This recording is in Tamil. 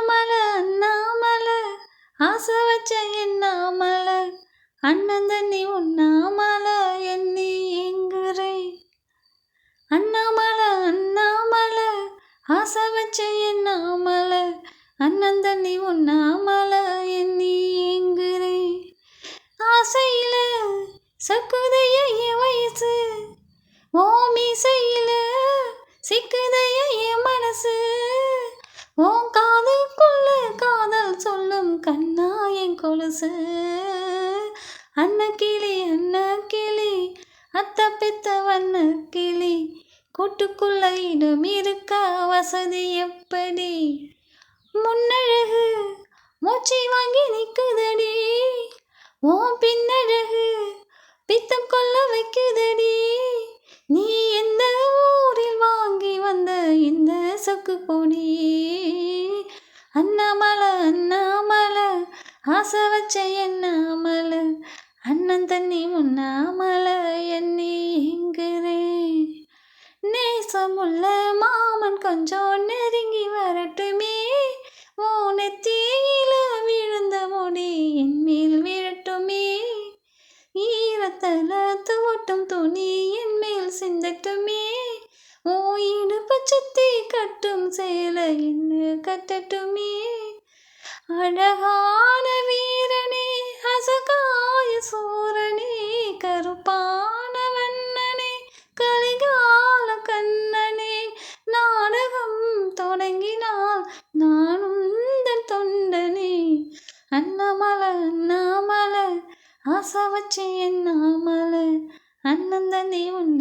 அண்ணாமலை அண்ணாமலை ஆசை வச்ச எண்ணாமலை அண்ணன் தண்ணி உண்ணாமலை எண்ணி எங்குறை அண்ணாமல அண்ணாமல. ஆசை வச்ச எண்ணாமலை அண்ணன் தண்ணி உண்ணாமலை எண்ணி எங்குறை ஆசையில சக்குதைய என் வயசு. ஓ மீசையில சிக்குதைய என் மனசு. ஓம் கொலுசு. அன்ன கிளி அன்ன கிளி அத்த பித்த வண்ண கிளி கூட்டுக்குள்ள இடம் இருக்கா? வசதி எப்படி? முன்னழகு மூச்சை வாங்கி நிற்குதடி ஓ பின்னழகு பித்தம் கொள்ள வைக்குதடி. நீ எந்த ஊரில் வாங்கி வந்த இந்த சொக்கு பொடி அண்ணாமலை அண்ணாமலை ஆசை வச்ச எண்ணாமலை அண்ணன் தண்ணி முன்னாமல எண்ணி எங்குறேன் நேசமுள்ள மாமன் கொஞ்சம் நெருங்கி வரட்டுமே. ஓ நெத்தியில விழுந்த முடி என் மேல் விழட்டுமே ஈரத்தல துவட்டும் துணி என் மேல் சிந்தட்டுமே. ஓ இடுப்பு சுத்தி கட்டும் சேலை என்ன கட்டட்டுமே. அழகான வீரனே அசகாய சூரனே கருப்பான வண்ணனே கலிகால கண்ணனே நாடகம் தொடங்கினால் நானும் தொண்டனே. அண்ணாமலை அண்ணாமல ஆசை வச்சு எண்ணாமலை அண்ணன் தண்ணி உண்ணாமலை